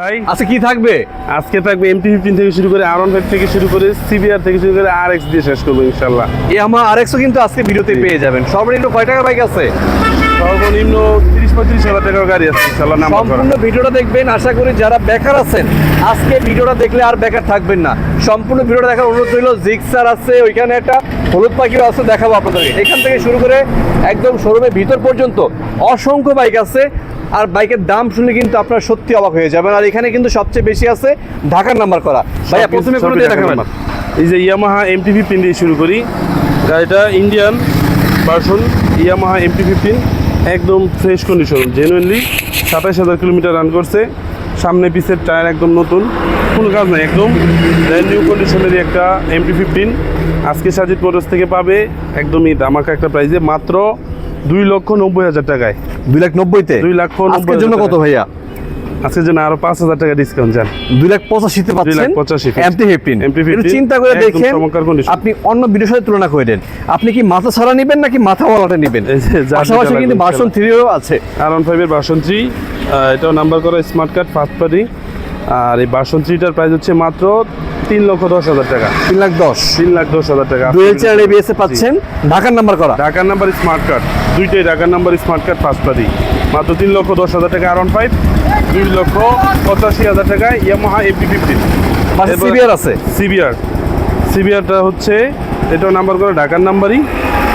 ভাই। আচ্ছা কি থাকবে? আজকে থাকবে এমটি ফিফটিন থেকে শুরু করে আর ফাইভ থেকে শুরু করে সিবিআর থেকে শুরু করে আর এক্স দিয়ে শেষ করব ইনশাল্লাহ। ইয়ামা আরএক্সও কিন্তু আজকে ভিডিওতে পেয়ে যাবেন। সর্বনিম্ন কয় টাকা বাইক আছে? সর্বনিম্ন তিরিশ পঁয়ত্রিশ হাজার টাকার গাড়ি আছে ইনশাল্লাহ সম্পূর্ণ ভিডিওটা দেখবেন। আশা করি যারা বেকার আছেন আজকে ভিডিওটা দেখলে আর বেকার থাকবেন না। সম্পূর্ণ ভিডিওটা দেখার অনুরোধ রইল জিক্সার আছে ওইখানে একটা হলুদ পাখিও আছে দেখাবো আপনাদেরকে। এখান থেকে শুরু করে একদম শোরুমের ভিতর পর্যন্ত অসংখ্য বাইক আছে। আর বাইকের দাম শুনলে কিন্তু আপনার সত্যি অবাক হয়ে যাবেন। আর এখানে কিন্তু সবচেয়ে বেশি আছে ঢাকার নাম্বার করা। ভাইয়া প্রথমে কোনো দিয়ে দেখাবেন এই যে ইয়ামাহা এমটি ফিফটিন দিয়ে শুরু করি। গাড়িটা Indian version Yamaha MT fifteen একদম ফ্রেশ কন্ডিশন জেনুইনলি সাতাশ হাজার কিলোমিটার রান করছে। সামনে পিসের টায়ার একদম নতুন। কোনো কাজ নাই একদম ব্র্যান্ড নিউ কন্ডিশনেরই একটা এম এমটি ফিফটিন আজকে সাজিদ মোটরস থেকে পাবে একদমই দামাকা একটা প্রাইজে মাত্র দুই লক্ষ নব্বই হাজার টাকায়। দুই লাখ নব্বইতে? দুই লাখ আজকের জন্য কত ভাইয়া? আজকের জন্য আরও পাঁচ হাজার টাকা ডিসকাউন্ট যান দুই লাখ পঁচাশিতে পাচ্ছেন? পঁচাশি। এমপি ফিফটিন MT-15 চিন্তা করে দেখেন আপনি অন্য ভিডিওর সাথে তুলনা করে দেন। আপনি কি মাথা ছাড়া নেবেন নাকি মাথা নেবেন? নিবেন পাশাপাশি কিন্তু বাসন ভার্সন থ্রিও আছে। আর ওয়ান ফাইভের ভার্সন থ্রি এটাও নাম্বার করা স্মার্ট কার্ড ফার্স্ট পার্টি আর এই ভার্সন থ্রিটার প্রাইস হচ্ছে মাত্র তিন লক্ষ দশ হাজার টাকা। তিন লাখ দশ। তিন লাখ দশ হাজার টাকা। ডুয়েল এবিএস পাচ্ছেন। ঢাকার নাম্বার করা। ঢাকার নাম্বার স্মার্ট কার্ড দুইটাই ঢাকার number smart card first party মাত্র তিন লক্ষ দশ হাজার টাকা আর ফাইভ দুই লক্ষ পঁচাশি হাজার টাকা ইয়ামাহা এপি ফিফটিন পাশে সিবিআর আছে। সিবিআর সিবিআরটা হচ্ছে এটাও নাম্বার করে ঢাকার নাম্বারই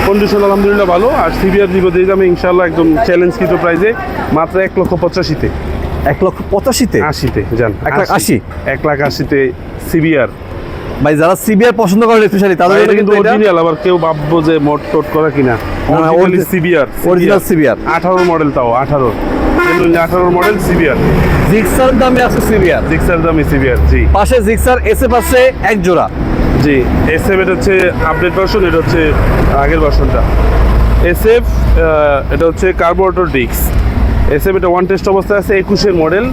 কন্ডিশন আলহামদুলিল্লাহ ভালো। আর সিবিআর দিব দিয়ে আমি ইনশাল্লাহ একদম চ্যালেঞ্জকৃত প্রাইজে মাত্র এক লক্ষ পঁচাশিতে। এক লক্ষ পঁচাশিতে? আশিতে যান এক লাখ আশি? এক লাখ আশিতে সিবিআর। ভাই যারা সিবিআর পছন্দ করেন স্পেশালি তাদের জন্য কিন্তু অরিজিনাল আবার কেউ ভাববো যে মোট টোট করা কিনা। না, অরিজিনালি সিবিআর original CBR আঠারো মডেল তাও আঠারো আঠারো মডেল সিবিআর। জিক্সার দামে আছে সিবিআর। জিক্সার দামি সিবিআর জি। পাশে জিক্সার এসে পাচ্ছে এক জোড়া। জি এস এফ এটা হচ্ছে আপডেট ভার্সন এটা হচ্ছে আগের ভার্সনটা এস এফ এটা হচ্ছে কার্বোরেটর ডিক্স এস এফ এটা ওয়ান টেস্ট অবস্থায় আছে একুশের মডেল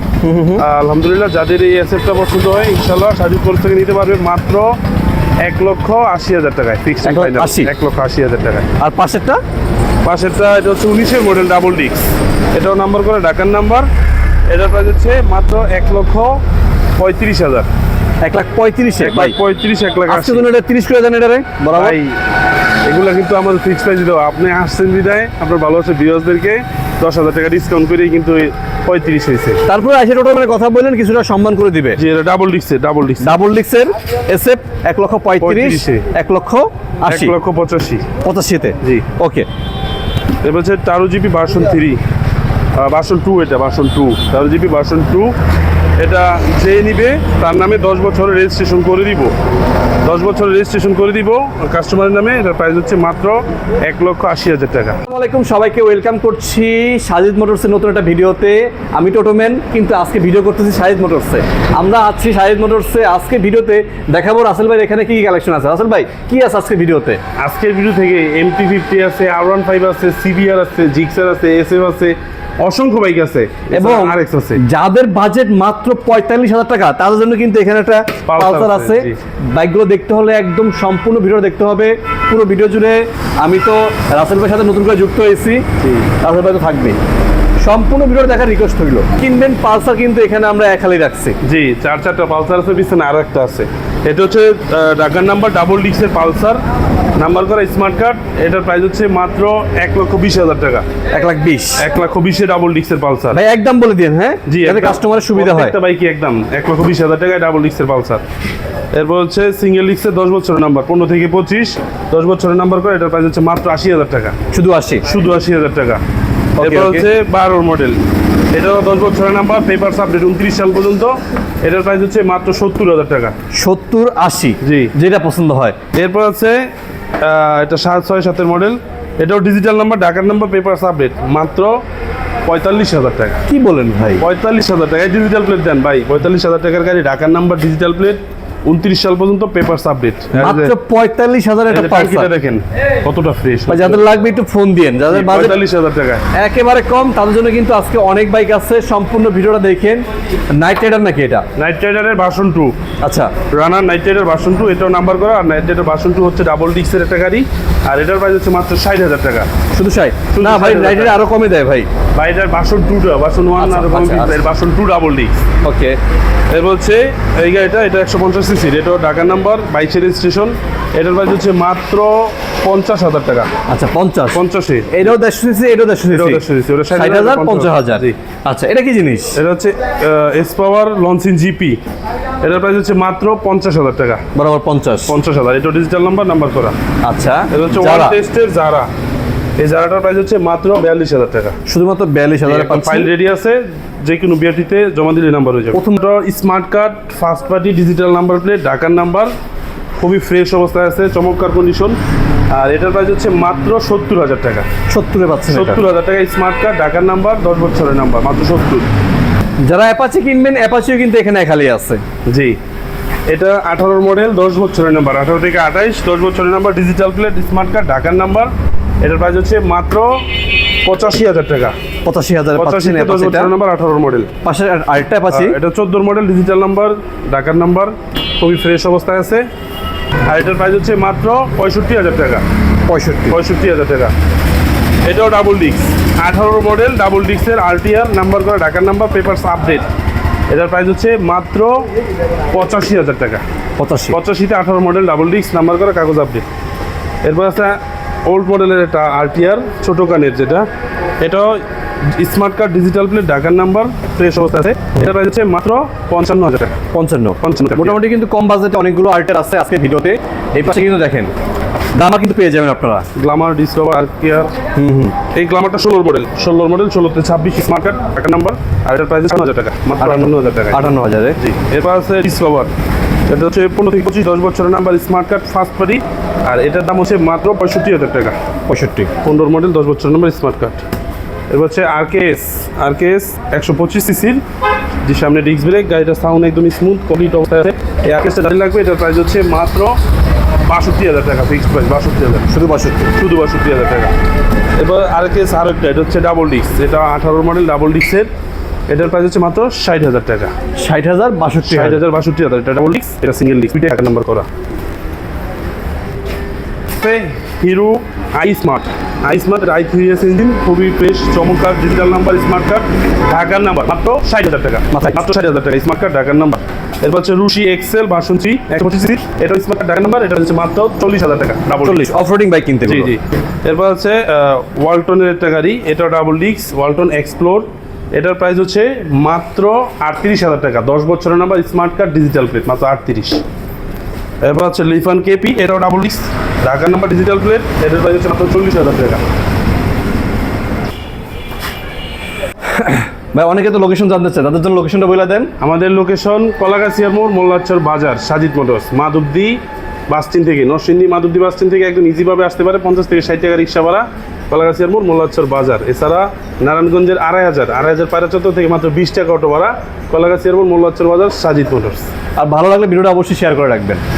আলহামদুলিল্লাহ যাদের এই এস এফটা পছন্দ হয় ইনশাল্লাহ সাজিদ কোর্স থেকে নিতে পারবে মাত্র এক লক্ষ আশি হাজার টাকায় ফিক্সড এক লক্ষ আশি? হাজার টাকায়। আর পাশেরটা? পাশেরটা এটা হচ্ছে উনিশের মডেল ডাবল ডিক্স এটাও নাম্বার করে ঢাকার নাম্বার এটার প্রাইস হচ্ছে মাত্র এক লক্ষ পঁয়ত্রিশ হাজার। এক লাখ পঁয়ত্রিশে এক লাখ ভাই। পঁয়ত্রিশ এক লাখ আশি। এটা তিরিশ করে দেন এটা রে বরাবর? ভাই এগুলো কিন্তু আমাদের ফিক্স প্রাইস দেওয়া আপনি আসছেন বিদায় আপনার ভালোবাসা ভিউয়ার্সদেরকে দশ হাজার টাকা ডিসকাউন্ট করেই কিন্তু পঁয়ত্রিশ হয়েছে। তারপরে আইসে টোটাল মানে কথা বললেন কিছুটা সম্মান করে দিবে। যে এটা ডাবল ডিক্সের ডাবল ডিক্স ডাবল ডিক্সের এসএফ এক লক্ষ পঁয়ত্রিশ এক লক্ষ আশি। লক্ষ পঁচাশি। পঁচাশিতে জি। ওকে। এবার হচ্ছে তেরো GB version three version two এটা ভার্সন টু তেরো জিবি ভার্সন টু এটা যে নিবে তার নামে দশ বছরের রেজিস্ট্রেশন করে দিব। দশ বছরের রেজিস্ট্রেশন করে দিব কাস্টমারের নামে এটার প্রাইস হচ্ছে মাত্র এক লক্ষ আশি হাজার টাকা। আসসালামু আলাইকুম সবাইকে ওয়েলকাম করছি সাজিদ মোটরসের নতুন একটা ভিডিওতে। আমি টোটোম্যান কিন্তু আজকে ভিডিও করতেছি সাজিদ মোটরসে আমরা আছি সাজিদ মোটরসে আজকে ভিডিওতে দেখাবো রাসেল ভাই এখানে কি কি কালেকশন আছে। রাসেল ভাই কি আছে আজকে ভিডিওতে? আজকের ভিডিও থেকে এমটি ফিফটি আছে আর ওয়ান ফাইভ আছে সিবিআর আছে জিক্সার আছে এস এফ আছে অসংখ্য বাইক আছে। এবং আরএক্স আছে। যাদের বাজেট মাত্র পঁয়তাল্লিশ হাজার টাকা তাদের জন্য কিন্তু এখানে একটা পালসার আছে। বাইকগুলো দেখতে হলে একদম সম্পূর্ণ ভিডিও দেখতে হবে। পুরো ভিডিও জুড়ে আমি তো রাসেল ভাইয়ের সাথে নতুন করে যুক্ত হয়েছি। রাসেল ভাই তো থাকবেই। সম্পূর্ণ ভিডিও দেখার রিকোয়েস্ট হইল। কিনবেন পালসার কিন্তু এখানে আমরা এক হালি রাখছি। জি চার চারটা পালসার আছে পিছনে আরও একটা আছে। এটা হচ্ছে ঢাকার নাম্বার ডাবল ডিক্সের পালসার। নাম্বার করা স্মার্ট কার্ড এটার প্রাইস হচ্ছে মাত্র এক লক্ষ বিশ হাজার টাকা। এক লাখ বিশ। এক লক্ষ বিশে ডাবল ডিক্সের পালসার। ভাই একদম বলে দিন হ্যাঁ? জি একদম। কাস্টমারের সুবিধা হয়। প্রত্যেকটা বাইকই একদম এক লক্ষ বিশ হাজার টাকায় ডাবল ডিক্সের পালসার। এরপর হচ্ছে সিঙ্গেল ডিক্সের দশ বছরের নাম্বার পনেরো থেকে পঁচিশ। দশ বছরের নাম্বার করে এটার প্রাইস হচ্ছে মাত্র আশি হাজার টাকা। শুধু আশি। শুধু আশি হাজার টাকা। এরপর হচ্ছে বারোর মডেল এটাও দশ বছরের নাম্বার পেপার আপডেট উনত্রিশ সাল পর্যন্ত। এটার প্রাইস হচ্ছে মাত্র সত্তর হাজার টাকা। সত্তর আশি জি। যেটা পছন্দ হয়। এরপর আছে এটা সাত ছয় সাতের মডেল এটাও ডিজিটাল নাম্বার ঢাকার নাম্বার পেপার আপডেট মাত্র পঁয়তাল্লিশ হাজার টাকা। কি বলেন ভাই? পঁয়তাল্লিশ হাজার টাকা। ডিজিটাল প্লেট দেন ভাই পঁয়তাল্লিশ হাজার টাকার গাড়ি ঢাকার নাম্বার ডিজিটাল প্লেট উনত্রিশ সাল পর্যন্ত পেপার আপডেট মাত্র পঁয়তাল্লিশ হাজার একটা পালসার দেখেন কতটা ফ্রেশ যাদের লাগবে একটু ফোন দিয়েন। যাদের পঁয়তাল্লিশ হাজার টাকা। একেবারে কম তাদের জন্য কিন্তু আজকে অনেক বাইক আছে। সম্পূর্ণ ভিডিওটা দেখেন। নাইট রাইডার নাকি এটা? নাইট রাইডারের ভার্সন টু আচ্ছা। Runner Knight Rider version two এটাও নাম্বার করা। আর নাইট রাইডার ভার্সন টু হচ্ছে ডাবল ডিক্সের একটা গাড়ি। আর এটার প্রাইস হচ্ছে মাত্র ষাট হাজার টাকা। শুধু শুধু না ভাই 60,000 রাইডার আরও কমে দেয় ভাই। বা এটার ভার্সন টুটা ভার্সন ওয়ান আর আচ্ছা। ভার্সন টু ডাবল ডিক্স ওকে এর হচ্ছে এই গাড়িটা এটা একশো পঞ্চাশ সিসির এটাও ঢাকার নাম্বার বাইশের রেজিস্ট্রেশন এটার প্রাইস হচ্ছে মাত্র পঞ্চাশ হাজার টাকা। আচ্ছা পঞ্চাশ। পঞ্চাশে এটাও দেড়শো সিসি এটাও দেড়শো সিসি 150 সিসি, ওটা ষাট হাজার পঞ্চাশ হাজার। আচ্ছা এটা কি জিনিস? এটা হচ্ছে এস পাওয়ার লঞ্চিং জিপি এটার প্রাইস হচ্ছে মাত্র পঞ্চাশ হাজার টাকা। বরাবর পঞ্চাশ। পঞ্চাশ হাজার। এটা ডিজিটাল নাম্বার নাম্বার করা। আচ্ছা এটা হচ্ছে ওয়ান যারা টেস্টের জারা এই জারাটার প্রাইস হচ্ছে মাত্র বিয়াল্লিশ হাজার টাকা। শুধুমাত্র বিয়াল্লিশ হাজার ফাইল রেডি আছে যে কোনো বিআরটিতে জমা দিলে নাম্বার হয়ে যাবে। প্রথমটা smart card first party digital number plate ঢাকার নাম্বার খুবই ফ্রেশ অবস্থায় আছে চমৎকার কন্ডিশন আর এটার প্রাইস হচ্ছে মাত্র সত্তর হাজার টাকা। সত্তরে পাচ্ছেন এটা। সত্তর হাজার টাকা স্মার্ট কার্ড ঢাকার নাম্বার দশ বছরের নাম্বার মাত্র সত্তর। যারা অ্যাপাচি কিনবেন অ্যাপাচিও কিন্তু এখানে খালি আছে। জি। এটা আঠারোর মডেল দশ বছরের নাম্বার আঠারো থেকে আঠাইশ দশ বছরের number digital plate smart card ঢাকার নাম্বার এটার প্রাইস হচ্ছে মাত্র পঁচাশি হাজার টাকা। পঁচাশি হাজার পঁচাশি পাচ্ছেন নাম্বার আঠারোর মডেল পাশে আরেকটা অ্যাপাচি এটা চোদ্দোর মডেল ডিজিটাল নাম্বার ঢাকার নাম্বার খুবই ফ্রেশ অবস্থায় আছে। আর এটার প্রাইস হচ্ছে মাত্র পঁয়ষট্টি হাজার টাকা। পঁয়ষট্টি। পঁয়ষট্টি হাজার টাকা। এটাও ডাবল ডিক্স আঠারোর মডেল ডাবল ডিক্সের আরটিআর নাম্বার করা ঢাকার নাম্বার পেপারস আপডেট এটার প্রাইস হচ্ছে মাত্র পঁচাশি হাজার টাকা। পঁচাশি। পঁচাশিতে আঠারো মডেল ডাবল ডিক্স নাম্বার করা কাগজ আপডেট এরপর আছে ওল্ড মডেলের একটা আরটিআর ছোটো কানের যেটা। এটাও স্মার্ট কার্ড ডিজিটাল প্লেট ঢাকার নাম্বার ফ্রেশ অবস্থা আছে। এটা প্রাইস হচ্ছে মাত্র পঞ্চান্ন হাজার টাকা। পঞ্চান্ন। পঞ্চান্ন টাকা। মোটামুটি কিন্তু কম বাজেটে অনেকগুলো আর্টের আছে আজকে ভিডিওতে। এই পাশে কিন্তু দেখেন দামা কিন্তু পেয়ে যাবেন আপনারা। গ্লামার ডিসকভার আর কেআর হুম হুম। এই গ্লামারটা ষোলোর মডেল ষোলোর মডেল ষোলোতে ছাব্বিশ স্মার্ট কার্ড টাকার নাম্বার আর এটার প্রাইস আটান্ন হাজার টাকা। মাত্র আটান্ন হাজার টাকা আটান্ন হাজারে। জি। এরপর আছে ডিসকভার এটা হচ্ছে পনেরো থেকে পঁচিশ দশ বছরের number smart card first party আর এটার দাম হচ্ছে মাত্র পঁয়ষট্টি হাজার টাকা। পঁয়ষট্টি। পনেরো মডেল দশ বছরের নাম্বার স্মার্ট কার্ড এরপর হচ্ছে আরকেএস আরকেএস একশো পঁচিশ সিসির যে সামনে ডিস্ক ব্রেক গাড়িটার সাউন্ড একদম স্মুথ কমপ্লিট অবস্থায় আছে। এই আরকেএসটা গাড়ি লাগবে এটার প্রাইস হচ্ছে মাত্র বাষট্টি হাজার টাকা ফিক্সড প্রাইস বাষট্টি হাজার। শুধু বাষট্টি? শুধু বাষট্টি হাজার টাকা। এবার আরকেএস আরও একটা এটা হচ্ছে ডাবল ডিস্ক এটা আঠারো মডেল ডাবল ডিস্কের এটার প্রাইস হচ্ছে মাত্র ষাট হাজার টাকা। ষাট হাজার বাষট্টি ষাট হাজার। হাজার বাষট্টি হাজার এটা ডাবল ডিস্ক এটা সিঙ্গেল ডিস্ক দুইটা এক নাম্বার করা। Hero I smart I smart I three S engine খুবই ফ্রেশ চমৎকার ডিজিটাল নাম্বার স্মার্ট কার্ড ঢাকার নাম্বার মাত্র ষাট হাজার টাকা। মাথায়। মাত্র ষাট হাজার টাকা স্মার্ট কার্ড ঢাকার নাম্বার এরপর হচ্ছে রুশি এক্সেল ভার্সন থ্রি একশো পঁচিশ সিট এটা স্মার্ট কার্ড ঢাকার নাম্বার এটা হচ্ছে মাত্র চল্লিশ হাজার টাকা ডাবল চল্লিশ অফরোডিং বাইক কিনতে জি জি। এরপর হচ্ছে ওয়ালটনের একটা গাড়ি এটা ডাবল ডিক্স ওয়ালটন এক্সপ্লোর এটার প্রাইস হচ্ছে মাত্র আটত্রিশ হাজার টাকা দশ বছরের number smart card digital plate মাত্র আটত্রিশ। এরপর হচ্ছে লিফান কেপি এটাও ডাবল ডিক্স ঢাকার নাম্বার ডিজিটাল প্লেট এটার প্রাইস হচ্ছে মাত্র চল্লিশ হাজার টাকা। ভাই অনেকে তো লোকেশন জানতে চায় তাদের জন্য লোকেশনটা বলে দেন। আমাদের লোকেশন কলাগাছিয়ার মোড় মোল্লাচর বাজার Sajid Motors Madhabdi bus stand থেকে নরসিংদী মাধবদি বাস স্ট্যান্ড থেকে একদম ইজিভাবে আসতে পারে পঞ্চাশ থেকে ষাট টাকা রিক্সা ভাড়া কলাগাছিয়ার মোড় মোল্লাচর বাজার। এছাড়া নারায়ণগঞ্জের আড়াই হাজার আড়াই হাজার পায়রা চত্বর থেকে মাত্র বিশ টাকা অটো ভাড়া কলাগাছিয়ার মোড় মোল্লাচর বাজার সাজিদ মোটরস। আর ভালো লাগলে ভিডিওটা অবশ্যই শেয়ার করে রাখবেন।